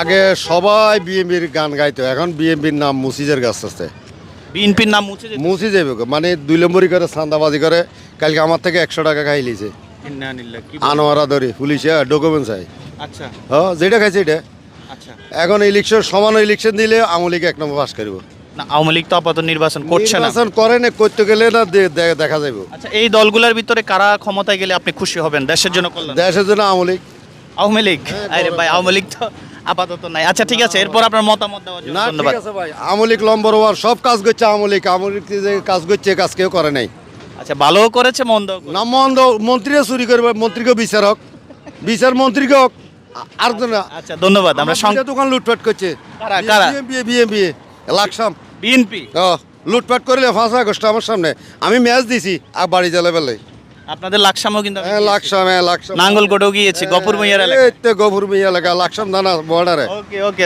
আগে সবাই বিএমপির গান গাইতো এখন বিএমপির নাম মুসিজের গাছ আছে। বিএনপির নাম মুছে যেতে মুসি যাবে গো। মানে দুই নম্বরই করে চান্দাবাজি করে কালকে আমার থেকে একশো টাকা খাই লিছে। কি বল- আনোয়ারা ধরে পুলিশে ডকুমেন্টস চাই। আচ্ছা। হ্যাঁ যেটা খাইছে এটা। আচ্ছা। এখন ইলেকশন সমান ইলেকশন দিলে আওয়ামী লীগ এক নম্বর পাস করব। না আওয়ামী লীগ তো আপাতত নির্বাচন করছে না। নির্বাচন করে না করতে গেলে না দে- দে- দেখা যাবে আচ্ছা এই দলগুলোর ভিতরে কারা ক্ষমতায় গেলে আপনি খুশি হবেন? দেশের জন্য কল্যাণ। দেশের জন্য আওয়ামী লীগ। আওয়ামী লীগ? আরে ভাই আওয়ামী লীগ তো আপাতত নাই। আচ্ছা ঠিক আছে এরপর আপনার মতামত দেওয়ার জন্য ধন্যবাদ। আওয়ামী লীগ নম্বর সব কাজ করছে আওয়ামী লীগ যে কাজ করছে কাজ কেউ করে নাই। আচ্ছা ভালোও করেছে মন্দ না মন্দ মন্ত্রীরা চুরি করবে মন্ত্রীকে বিচারক বিচার মন্ত্রীকে হোক আর আচ্ছা ধন্যবাদ। আমরা দুইটা দোকান লুটপাট করছে। কারা, কারা? BMP BMP Laksam. বিএনপি? ও লুটপাট করলে পাঁচ আগস্ট আমার সামনে। আমি ম্যাচ দিছি আর বাড়ি জ্বালা বেলে আপনাদের লাকসামও কিন্তু হ্যাঁ। লাকসাম হ্যাঁ লাকসাম। নাঙ্গলকোটেও গিয়েছি গফুর মিয়ার এলাকা। এই তো গফুর মিয়া এলাকা লাকসাম দানা বর্ডারে ওকে ওকে